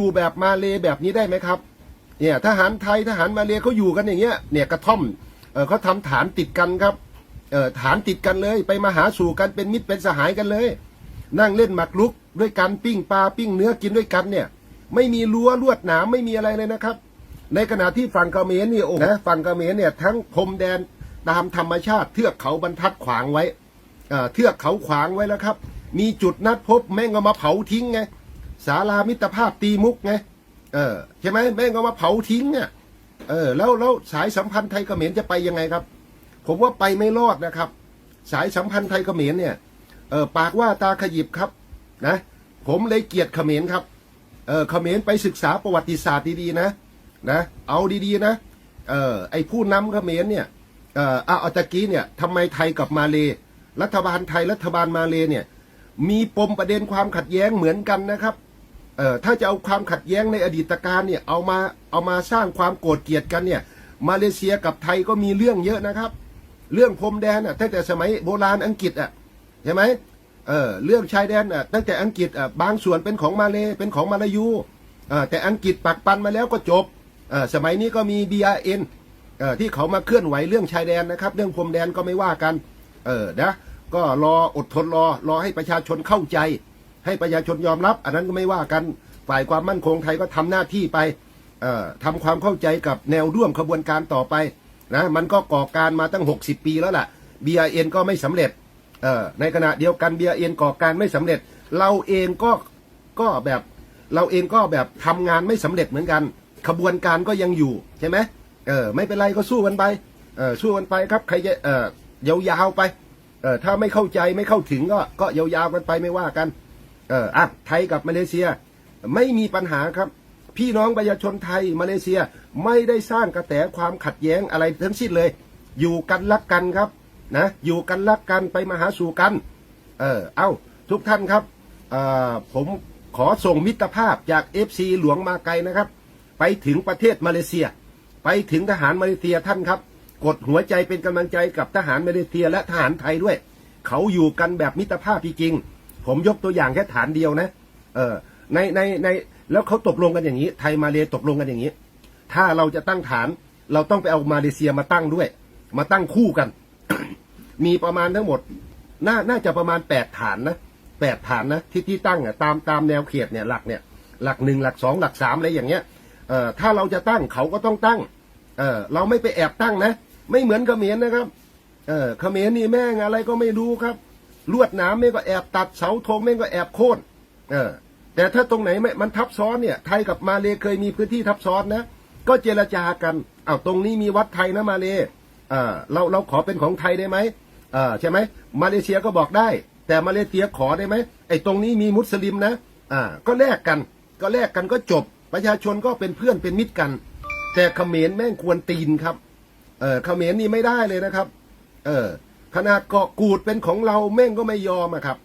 อยู่แบบมาเลแบบนี้ได้ไหมครับ เนี่ยทหารไทยทหารมาเลเขาอยู่กันอย่างเงี้ย เนี่ยกระท่อมเออเขาทำฐานติดกันครับเออฐานติดกันเลย ไปมาหาสู่กันเป็นมิตรเป็นสหายกันเลย นั่งเล่นหมากรุกด้วยกันปิ้งปลาปิ้งเนื้อกินด้วยกันเนี่ย ไม่มีรั้วลวดหนามไม่มีอะไรเลยนะครับ ในขณะที่ฝั่งเขมรนี่โอ้นะฝั่งเขมรเนี่ยทั้งพรมแดนตามธรรมชาติเทือกเขาบรรทัดขวางไว้เทือกเขาขวางไว้แล้วครับ มีจุดนัดพบแม่งเอามาเผาทิ้งไง ศาลามิตรภาพตีมุกไงเออใช่ไหมแม่งเอามาเผาทิ้งอะเออแล้วแล้วสายสัมพันธ์ไทยเขมรจะไปยังไงครับ ผมว่าไปไม่รอดนะครับ สายสัมพันธ์ไทยเขมรเนี่ยเออปากว่าตาขยิบครับนะผมเลยเกลียดเขมรครับเออเขมรไปศึกษาประวัติศาสตร์ดีๆนะนะเอาดีๆนะเออไอผู้นำเขมรเนี่ยเอออาเอาตะกี้เนี่ยทำไมไทยกับมาเลรัฐบาลไทยรัฐบาลมาเลเนี่ยมีปมประเด็นความขัดแย้งเหมือนกันนะครับ เออถ้าจะเอาความขัดแย้งในอดีตการเนี่ยเอามาเอามาสร้างความโกรธเกลียดกันเนี่ยมาเลเซียกับไทยก็มีเรื่องเยอะนะครับ เรื่องพรมแดนอะตั้งแต่สมัยโบราณอังกฤษอะใช่ไหมเออเรื่องชายแดนอะตั้งแต่อังกฤษอะบางส่วนเป็นของมาเลเป็นของมาลายูอ่าแต่อังกฤษปักปันมาแล้วก็จบเออสมัยนี้ก็มี BRN เออที่เขามาเคลื่อนไหวเรื่องชายแดนนะครับ เรื่องพรมแดนก็ไม่ว่ากัน เออนะก็รออดทนรอรอให้ประชาชนเข้าใจ ให้ประชาชนยอมรับ อันนั้นก็ไม่ว่ากันฝ่ายความมั่นคงไทยก็ทำหน้าที่ไปเอ่อทำความเข้าใจกับแนวร่วมขบวนการต่อไปนะมันก็ก่อการมาตั้ง 60 ปีแล้วล่ะ BRN ก็ไม่สำเร็จในขณะเดียวกัน BRN ก่อการไม่สำเร็จ เราเองก็ก็แบบเราเองก็แบบทำงานไม่สำเร็จเหมือนกัน ขบวนการก็ยังอยู่ใช่ไหมเออไม่เป็นไรก็สู้กันไปเออสู้กันไปครับใครจะเออยาวๆไปเออถ้าไม่เข้าใจไม่เข้าถึงก็ก็ยาวๆกันไปไม่ว่ากัน เอออะไทยกับมาเลเซีย ไม่มีปัญหาครับ พี่น้องประชาชนไทยมาเลเซียไม่ได้สร้างกระแสความขัดแย้งอะไรทั้งสิ้นเลย อยู่กันรักกันครับนะอยู่กันรักกันไปมาหาสู่กัน เออเอาทุกท่านครับเอ่อผมขอส่งมิตรภาพจาก FC หลวงมาไกลนะครับ ไปถึงประเทศมาเลเซีย ไปถึงทหารมาเลเซียท่านครับ กดหัวใจเป็นกำลังใจกับทหารมาเลเซียและทหารไทยด้วย เขาอยู่กันแบบมิตรภาพจริงๆ ผมยกตัวอย่างแค่ฐานเดียวนะ เออในในในแล้วเขาตกลงกันอย่างนี้ ไทยมาเลตกลงกันอย่างนี้ ถ้าเราจะตั้งฐาน เราต้องไปเอามาเลเซียมาตั้งด้วย มาตั้งคู่กัน มีประมาณทั้งหมด น่าน่าจะประมาณแปดฐานนะแปดฐานนะที่ที่ตั้งอะตามตามแนวเขตเนี่ยหลักเนี่ย หลักหนึ่งหลักสองหลักสามอะไรอย่างเงี้ยเอ่อถ้าเราจะตั้งเขาก็ต้องตั้ง เออเราไม่ไปแอบตั้งนะ ไม่เหมือนเขมรนะครับ เออเขมรนี่แม่งอะไรก็ไม่รู้ครับ ลวดหนามแม่งก็แอบตัดเสาธงแม่งก็แอบโค่นเออแต่ถ้าตรงไหนไม่มันทับซ้อนเนี่ย ไทยกับมาเลเคยมีพื้นที่ทับซ้อนนะ ก็เจรจากันอ้าวตรงนี้มีวัดไทยนะมาเลเออเราเราขอเป็นของไทยได้ไหมใช่ไหมมาเลเซียก็บอกได้ แต่มาเลเซียขอได้ไหมไอ้ตรงนี้มีมุสลิมนะอ่าก็แลกกัน ก็แลกกันก็จบ ประชาชนก็เป็นเพื่อนเป็นมิตรกัน แต่เขมรแม่งควรตีนครับ เออเขมรนี่ไม่ได้เลยนะครับ เออ ขนาดเกาะกูดเป็นของเราแม่งก็ไม่ยอมอะครับ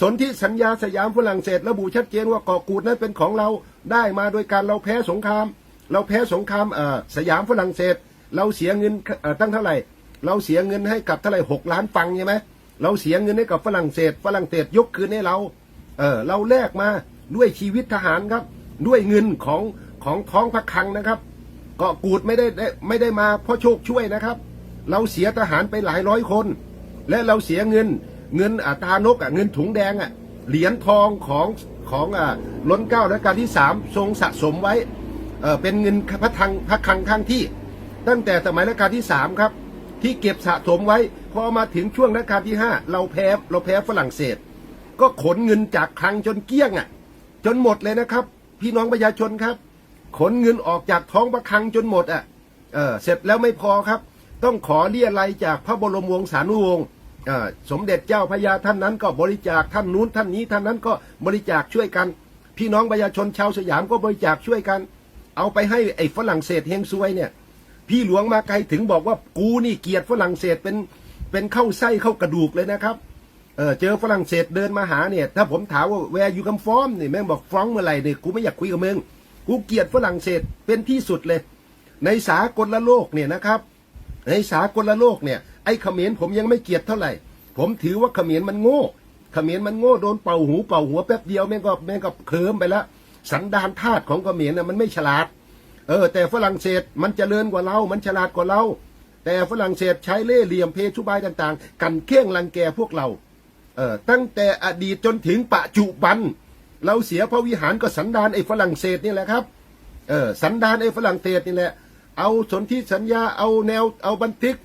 สนธิสัญญาสยามฝรั่งเศสระบุชัดเจนว่าเกาะกูดนั้นเป็นของเราได้มาโดยการเราแพ้สงคราม เราแพ้สงครามสยามฝรั่งเศส เราเสียเงินตั้งเท่าไหร่ เราเสียเงินให้กับเท่าไหร่หกล้านฟังใช่ไหมเราเสียเงินให้กับฝรั่งเศส ฝรั่งเศสยกคืนให้เราเออเราแลกมาด้วยชีวิตทหารครับ ด้วยเงินของของท้องพระคังนะครับ เกาะกูดไม่ได้ไม่ได้มาเพราะโชคช่วยนะครับ เราเสียทหารไปหลายร้อยคน และเราเสียเงินเงินอาตานกอะเงินถุงแดงอะเหรียญทองของของอ่าล้นเก้ารัชกาลที่สามทรงสะสมไว้เออเป็นเงินพระทังพระคลังข้างที่ ตั้งแต่สมัยรัชกาลที่สามครับ ที่เก็บสะสมไว้พอมาถึงช่วงรัชกาลที่ห้าเราแพ้เราแพ้ฝรั่งเศส ก็ขนเงินจากคลังจนเกลี้ยงอะ จนหมดเลยนะครับ พี่น้องประชาชนครับ ขนเงินออกจากท้องพระคลังจนหมดอะเออเสร็จแล้วไม่พอครับ ต้องขอเรียอะไรยจากพระบรมวงศานุวงศ์สมเด็จเจ้าพระยาท่านนั้นก็บริจาคท่านนู้นท่านนี้ท่านนั้นก็บริจาคช่วยกัน พี่น้องประชาชนชาวสยามก็บริจาคช่วยกัน เอาไปให้ไอ้ฝรั่งเศสเฮงซวยเนี่ย พี่หลวงมาไกลถึงบอกว่ากูนี่เกลียดฝรั่งเศสเป็นเป็นเข้าไส้เข้ากระดูกเลยนะครับเออเจอฝรั่งเศสเดินมาหาเนี่ย ถ้าผมถามว่าแวร์ยูคัมฟอมนี่แม่งบอกฟ้องเมื่อไหร่เนี่ยกูไม่อยากคุยกับมึงกูเกลียดฝรั่งเศสเป็นที่สุดเลย ในสากละโลกเนี่ยนะครับ ในสากลโลกเนี่ยไอ้เขมรผมยังไม่เกลียดเท่าไหร่ ผมถือว่าเขมรมันโง่เขมรมันโง่โดนเป่าหูเป่าหัวแป๊บเดียวแม่งก็แม่งก็เคลิมไปแล้วสันดานทาสของเขมรน่ะมันไม่ฉลาด เออ แต่ฝรั่งเศสมันเจริญกว่าเรา มันฉลาดกว่าเรา แต่ฝรั่งเศสใช้เล่ห์เหลี่ยมเพชุบายต่าง ๆ กันเข่งรังแกพวกเรา เออตั้งแต่อดีตจนถึงปัจจุบัน เราเสียพระวิหารก็สันดานไอ้ฝรั่งเศสนี่แหละครับ เออสันดานไอ้ฝรั่งเศสนี่แหละ เอาสนธิสัญญาเอาแนวเอาบันทึก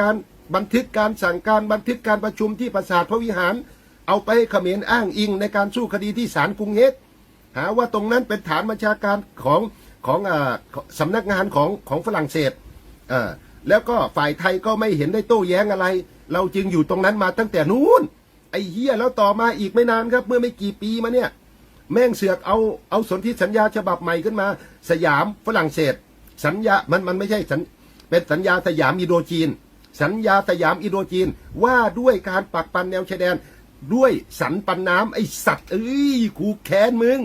การบันทึกการสั่งการบันทึกการประชุมที่ปราสาทพระวิหาร เอาไปให้เขมรอ้างอิงในการสู้คดีที่ศาลกรุงเฮกหาว่าตรงนั้นเป็นฐานบัญชาการของของอ่าสำนักงานของของฝรั่งเศสแล้วก็ฝ่ายไทยก็ไม่เห็นได้โต้แย้งอะไร เราจึงอยู่ตรงนั้นมาตั้งแต่นู้นไอ้เหี้ยแล้วต่อมาอีกไม่นานครับ เมื่อไม่กี่ปีมาเนี่ย แม่งเสือกเอาเอาสนธิสัญญาฉบับใหม่ขึ้นมา สยามฝรั่งเศส สัญญามันมันไม่ใช่สัญเป็นสัญญาสยามอินโดจีน สัญญาสยามอินโดจีน ว่าด้วยการปักปันแนวชายแดน ด้วยสันปันน้ำไอสัตว์เอ้ยกูแค้นมึง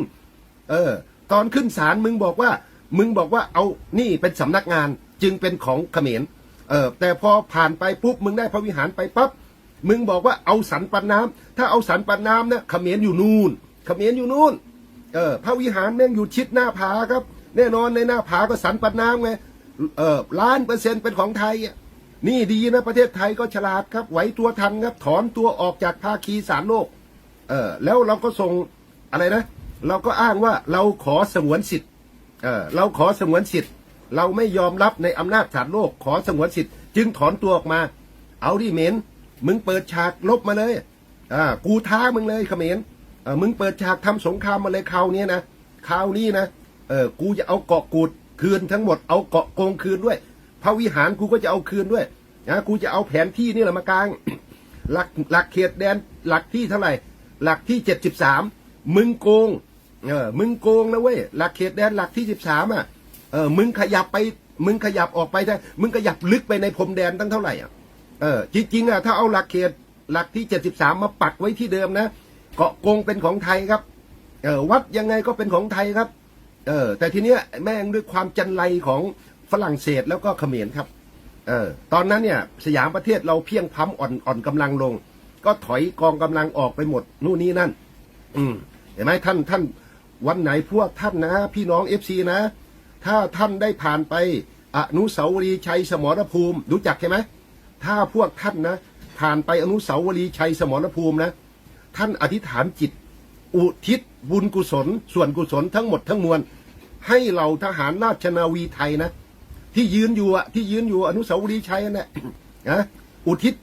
เออ ตอนขึ้นศาลมึงบอกว่า มึงบอกว่าเอานี่เป็นสำนักงานจึงเป็นของเขมรเออแต่พอผ่านไปปุ๊บมึงได้พระวิหารไปปั๊บมึงบอกว่าเอาสันปันน้ำถ้าเอาสันปันน้ำนะเขมรอยู่นู่นเขมรอยู่นู่นเออพระวิหารแม่งอยู่ชิดหน้าผาครับ แน่นอนในหน้าผาก็สันปันน้ำไงเออล้านเปอร์เซ็นต์เป็นของไทยอะนี่ดีนะประเทศไทยก็ฉลาดครับ ไหวตัวทันครับถอนตัวออกจากภาคีสามโลก เออแล้วเราก็ส่งอะไรนะ เราก็อ้างว่าเราขอสงวนสิทธิ์เออเราขอสงวนสิทธิ์ เราไม่ยอมรับในอำนาจศาลโลก ขอสงวนสิทธิ์ จึงถอนตัวออกมา เอาดิเหม็นมึงเปิดฉากลบมาเลยอ่ากูท้ามึงเลยเขมรเออมึงเปิดฉากทำสงครามมาเลยคราวนี้นะคราวนี้นะ เออกูจะเอาเกาะกูดคืนทั้งหมดเอาเกาะโกงคืนด้วย พระวิหารกูก็จะเอาคืนด้วยนะกูจะเอาแผนที่นี่แหละมากลาง หลักหลักเขตแดนหลักที่เท่าไหร่ หลักที่เจ็ดสิบสามมึงโกงเออมึงโกงนะเว้ยหลักเขตแดนหลักที่สิบสามอะเออมึงขยับไปมึงขยับออกไปได้มึงขยับลึกไปในพรมแดนตั้งเท่าไหร่อะเออจริงๆอะถ้าเอาหลักเขตหลักที่เจ็ดสิบสามมาปักไว้ที่เดิมนะ เกาะกงเป็นของไทยครับเออวัดยังไงก็เป็นของไทยครับ เออ แต่ทีเนี้ยแม่งด้วยความจันไรของฝรั่งเศสแล้วก็เขมรครับ เออ ตอนนั้นเนี่ย สยามประเทศเราเพียงพ้ำอ่อนอ่อนกำลังลง ก็ถอยกองกำลังออกไปหมด นู่นนี่นั่น อืมเห็นไหมท่านท่านวันไหนพวกท่านนะ พี่น้องเอฟซีนะ ถ้าท่านได้ผ่านไปอนุสาวรีย์ชัยสมรภูมิ รู้จักใช่ไหมถ้าพวกท่านนะผ่านไปอนุสาวรีย์ชัยสมรภูมินะ ท่านอธิษฐานจิต อุทิศบุญกุศล ส่วนกุศลทั้งหมดทั้งมวล ให้เหล่าทหารราชนาวีไทยนะ ที่ยืนอยู่อะที่ยืนอยู่อนุสาวรีย์ชัยนั่ะนะอุทิศ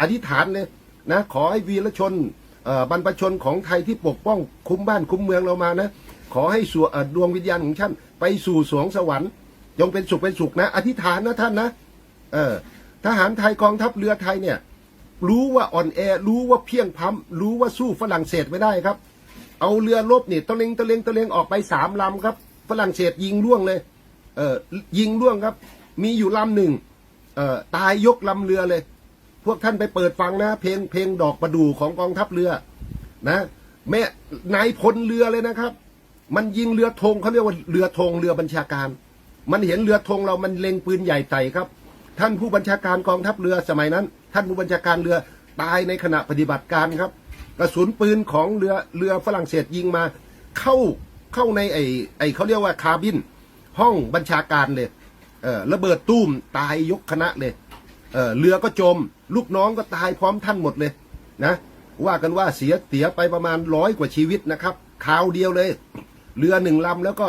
อธิษฐานเลยนะ ขอให้วีรชนบรรพชนของไทยที่ปกป้องคุ้มบ้านคุ้มเมืองเรามานะ ขอให้สวดวงวิญญาณของท่านไปสู่สวงสวรรค์จงเป็นสุขเป็นสุขนะ อธิษฐานนะท่านนะเออทหารไทยกองทัพเรือไทยเนี่ย รู้ว่าอ่อนแอ รู้ว่าเพียงพ้ำรู้ว่าสู้ฝรั่งเศสไม่ได้ครับ เอาเรือรบนี่ตะเลงตะเลงตะเลงออกไปสามลำครับฝรั่งเศสยิงล่วงเลย เออยิงล่วงครับ มีอยู่ลำหนึ่งเอ่อตายยกลำเรือเลย พวกท่านไปเปิดฟังนะ เพลงเพลงดอกประดู่ของกองทัพเรือ นะแม่นายพลเรือเลยนะครับ มันยิงเรือธงเขาเรียกว่าเรือธงเรือบัญชาการ มันเห็นเรือธงเรามันเล็งปืนใหญ่ใส่ครับ ท่านผู้บัญชาการกองทัพเรือสมัยนั้น ท่านผู้บัญชาการเรือตายในขณะปฏิบัติการครับ กระสุนปืนของเรือเรือฝรั่งเศสยิงมา เข้าเข้าในไอไอเขาเรียกว่าคาบิน ห้องบัญชาการเลยเออระเบิดตุ้มตายยกคณะเลยเออเรือก็จม ลูกน้องก็ตายพร้อมท่านหมดเลยนะว่ากันว่าเสียเสียไปประมาณร้อยกว่าชีวิตนะครับข่าวเดียวเลย เรือหนึ่งลำแล้วก็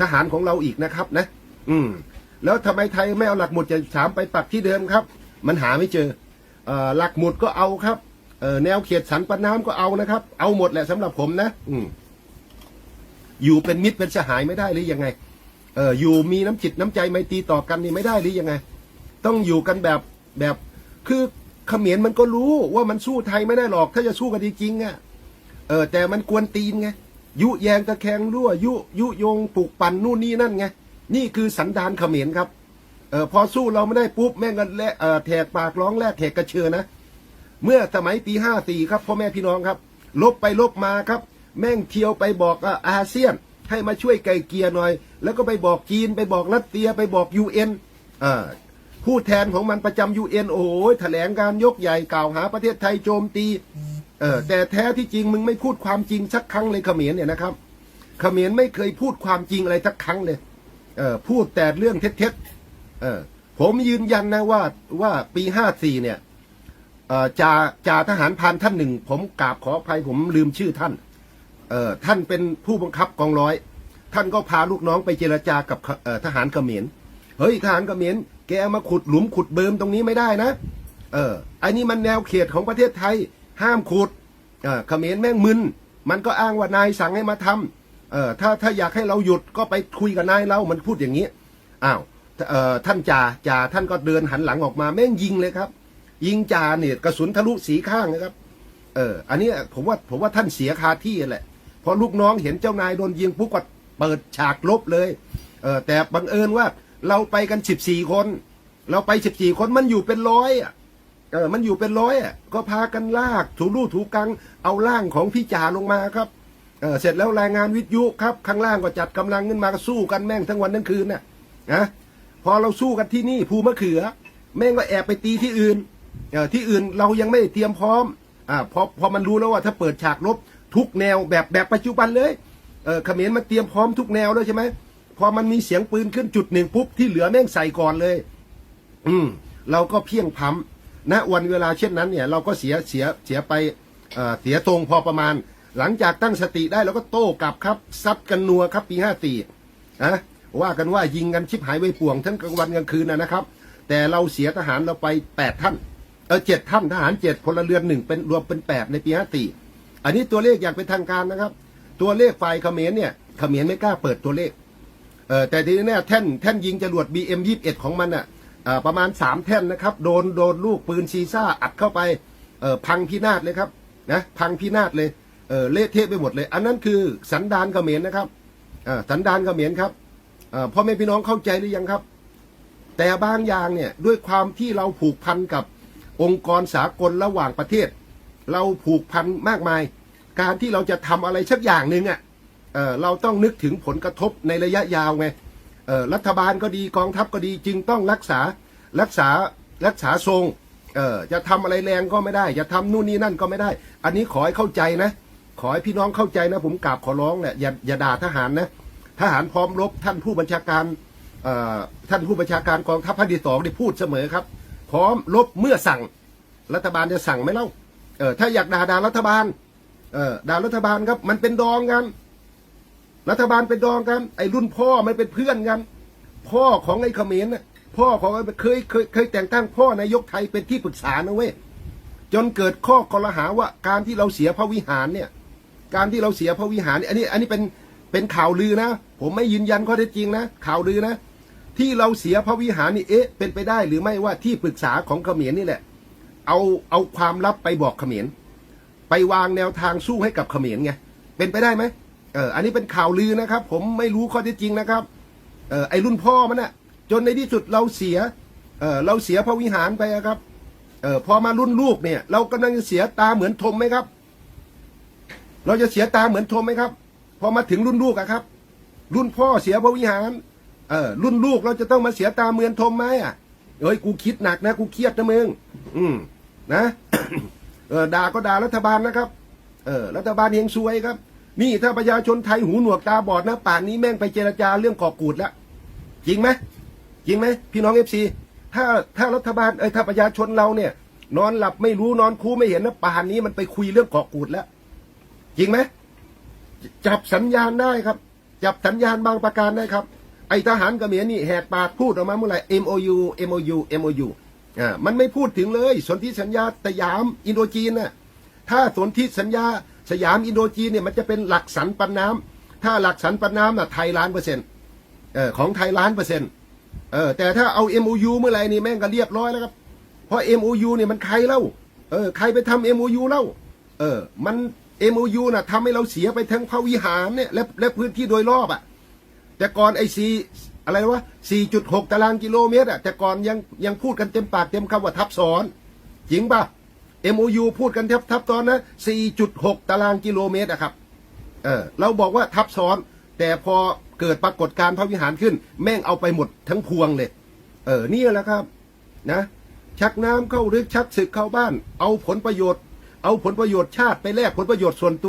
ทหารของเราอีกนะครับนะ อืม แล้วทำไมไทยไม่เอาหลักหมุดจะสามไปปักที่เดิมครับ มันหาไม่เจอเออหลักหมุดก็เอาครับ แนวเขตสันปะน้ำก็เอานะครับ เอาหมดแหละสำหรับผมนะ อืมอยู่เป็นมิตรเป็นสหายไม่ได้หรือยังไง เอออยู่มีน้ำจิตน้ำใจไมตรีต่อกันนี่ไม่ได้หรือยังไง ต้องอยู่กันแบบแบบคือเขมรมันก็รู้ว่ามันสู้ไทยไม่ได้หรอก ถ้าจะสู้กันจริงๆอะเออ แต่มันกวนตีนไงยุแยงตะแคงรั่วยุยุยงปลูกปั่นนู่นนี่นั่นไงนี่คือสันดานเขมรครับเออพอสู้เราไม่ได้ปุ๊บแม่งก็แลเออแถกปากร้องแลกแถกกระเชือนะ เมื่อสมัยปีห้าสี่ครับพ่อแม่พี่น้องครับ ลบไปลบมาครับ แม่งเที่ยวไปบอกอาเซียน ให้มาช่วยไกลเกลียหน่อย แล้วก็ไปบอกจีนไปบอกรัสเซียไปบอกยูเอ็นผู้แทนของมันประจำยูเอ็นโอ้ยแถลงการยกใหญ่กล่าวหาประเทศไทยโจมตีเออแต่แท้ที่จริงมึงไม่พูดความจริงสักครั้งเลยเขมรเนี่ยนะครับเขมรไม่เคยพูดความจริงอะไรสักครั้งเลยเออพูดแต่เรื่องเท็จๆเออผมยืนยันนะว่าว่าปีห้าสี่เนี่ย จ่าจ่าทหารพรานท่านหนึ่ง ผมกราบขออภัยผมลืมชื่อท่าน เออท่านเป็นผู้บังคับกองร้อย ท่านก็พาลูกน้องไปเจรจากับทหารเขมรเฮ้ยทหารเขมรแกมาขุดหลุมขุดเบิมตรงนี้ไม่ได้นะ เออไอ้นี่มันแนวเขตของประเทศไทย ห้ามขุดเออเขมรแม่งมึน มันก็อ้างว่านายสั่งให้มาทำเออถ้าถ้าอยากให้เราหยุดก็ไปคุยกับนายเรา มันพูดอย่างนี้ อ้าว เออท่านจ่าจ่าท่านก็เดินหันหลังออกมาแม่งยิงเลยครับ ยิงจ่าเนี่ยกระสุนทะลุสีข้างนะครับ เออ อันนี้ผมว่าผมว่าท่านเสียคาที่แหละพอลูกน้องเห็นเจ้านายโดนยิงปุ๊บก็เปิดฉากลบเลยเออแต่บังเอิญว่าเราไปกันสิบสี่คน เราไปสิบสี่คนมันอยู่เป็นร้อยอะเออมันอยู่เป็นร้อยอะก็พากันลากถูรูถูกังเอาร่างของพี่จ่าลงมาครับเออเสร็จแล้วรายงานวิทยุครับ ข้างล่างก็จัดกำลังขึ้นมาก็สู้กันแม่งทั้งวันทั้งคืนน่ะนะพอเราสู้กันที่นี่ภูมะเขือ แม่งก็แอบไปตีที่อื่น เออที่อื่นเรายังไม่เตรียมพร้อมอ่าพอพอมันรู้แล้วว่าถ้าเปิดฉากรบทุกแนวแบบแบบปัจจุบันเลยเออเขมรมันเตรียมพร้อมทุกแนวแล้วใช่ไหมพอมันมีเสียงปืนขึ้นจุดหนึ่งปุ๊บที่เหลือแม่งใส่ก่อนเลย อืม เราก็เพียงพร้ำณวันเวลาเช่นนั้นเนี่ย เราก็เสียเสียเสียไปเอ่อเสียตรงพอประมาณ หลังจากตั้งสติได้เราก็โต้กลับครับซัดกันนัวครับปีห้าสี่นะว่ากันว่ายิงกันชิบหายไว้ป่วงทั้งกลางวันกลางคืนนะนะครับ แต่เราเสียทหารเราไปแปดท่าน เออเจ็ดท่านทหารเจ็ดพลเรือนหนึ่งเป็นรวมเป็นแปดในปีห้าสี่อันนี้ตัวเลขอย่างเป็นทางการนะครับ ตัวเลขฝ่ายเขมรเนี่ยเขมรไม่กล้าเปิดตัวเลขเออแต่ทีนี้เนี่ยแท่นแท่นยิงจรวด BM 21ของมันอะประมาณสามแท่นนะครับ โดนโดนลูกปืนซีซ่าอัดเข้าไปเออพังพินาศเลยครับนะพังพินาศเลยเออเละเทะไปหมดเลย อันนั้นคือสันดานเขมรนะครับอ่าสันดานเขมรครับอ่าพ่อแม่พี่น้องเข้าใจหรือยังครับ แต่บางอย่างเนี่ยด้วยความที่เราผูกพันกับ องค์กรสากลระหว่างประเทศ เราผูกพันมากมาย การที่เราจะทำอะไรสักอย่างหนึ่งอะเเราต้องนึกถึงผลกระทบในระยะยาวไงรัฐบาลก็ดีกองทัพก็ดีจึงต้องรักษารักษารักษาทรงจะทำอะไรแรงก็ไม่ได้จะทำนู่นนี่นั่นก็ไม่ได้ อันนี้ขอให้เข้าใจนะ ขอให้พี่น้องเข้าใจนะ ผมกราบขอร้องแหละอย่าอย่าด่าทหารนะทหารพร้อมรบท่านผู้บัญชาการท่านผู้บัญชาการกองทัพภาคที่สองได้พูดเสมอครับ พร้อมรบเมื่อสั่ง รัฐบาลจะสั่งไหมเล่าเออถ้าอยากด่าด่ารัฐบาลเออด่ารัฐบาลครับ มันเป็นดองกัน รัฐบาลเป็นดองกัน ไอ้รุ่นพ่อมันเป็นเพื่อนกัน พ่อของไอ้เขมรน่ะพ่อของไอ้เคยเคยเคยแต่งตั้งพ่อนายกไทยเป็นที่ปรึกษานะเว้ยจนเกิดข้อกลหาว่าการที่เราเสียพระวิหารเนี่ย การที่เราเสียพระวิหารเนี่ยอันนี้ อันนี้เป็นเป็นข่าวลือนะ ผมไม่ยืนยันข้อเท็จจริงนะข่าวลือนะ ที่เราเสียพระวิหารนี่เอ๊ะ เป็นไปได้หรือไม่ว่าที่ปรึกษาของเขมรนี่แหละ เอาเอาความลับไปบอกเขมรไปวางแนวทางสู้ให้กับเขมรไงเป็นไปได้ไหมเอออันนี้เป็นข่าวลือนะครับ ผมไม่รู้ข้อเท็จจริงนะครับเออไอรุ่นพ่อมันน่ะจนในที่สุดเราเสียเออเราเสียพระวิหารไปอะครับเออพอมารุ่นลูกเนี่ย เรากำลังจะเสียตาเหมือนทมไหมครับ เราจะเสียตาเหมือนทมไหมครับ พอมาถึงรุ่นลูกอะครับ รุ่นพ่อเสียพระวิหาร ออรุ่นลูกเราจะต้องมาเสียตาเมือนทมไหมอะเอ้ยกูคิดหนักนะกูเครียดนะมึงอืมนะเออด่าก็ด่ารัฐบาลนะครับ เออรัฐบาลเฮงซวยครับ นี่ถ้าประชาชนไทยหูหนวกตาบอดนะป่านนี้แม่งไปเจรจาเรื่องกอบกูดแล้วจริงไหมจริงไหมพี่น้องเอฟซีถ้าถ้ารัฐบาลเอ้ยถ้าประชาชนเราเนี่ย นอนหลับไม่รู้นอนคูไม่เห็นนะป่านนี้มันไปคุยเรื่องกอบกูดแล้ว จริงไหมจับสัญญาณได้ครับ จับสัญญาณบางประการได้ครับ อทหารกเขมรนี่แหกปากพูดออกมาเมื่อไหร่ MOU MOU MOU อ่ามันไม่พูดถึงเลยสนธิสัญญาสยามอินโดจีนน่ะถ้าสนธิสัญญาสยามอินโดจีนเนี่ยมันจะเป็นหลักสันปันน้ำถ้าหลักสันปันน้ำน่ะไทยล้านเปอร์เซ็นต์เออของไทยล้านเปอร์เซ็นต์เออแต่ถ้าเอา MOU เมื่อไหร่นี่แม่งก็เรียบร้อยแล้วครับเพราะ MOU เนี่ยมันใครเล่าเออใครไปทำ MOU เล่าเออมัน MOU น่ะทำให้เราเสียไปทั้งพระวิหารเนี่ยและและพื้นที่โดยรอบอะ แต่ก่อนไอ้ซีอะไรวะ4.6ตารางกิโลเมตรอะแต่ก่อนยังยังพูดกันเต็มปากเต็มคำว่าทับซ้อน จริงป่ะ MOU พูดกันทับทับซ้อนนะ4.6ตารางกิโลเมตรอะครับ เออเราบอกว่าทับซ้อน แต่พอเกิดปรากฏการณ์พระวิหารขึ้น แม่งเอาไปหมดทั้งพวงเลย เออนี่แหละครับนะชักน้ำเข้าหรือชักศึกเข้าบ้าน เอาผลประโยชน์ เอาผลประโยชน์ชาติไปแลกผลประโยชน์ส่วนตัว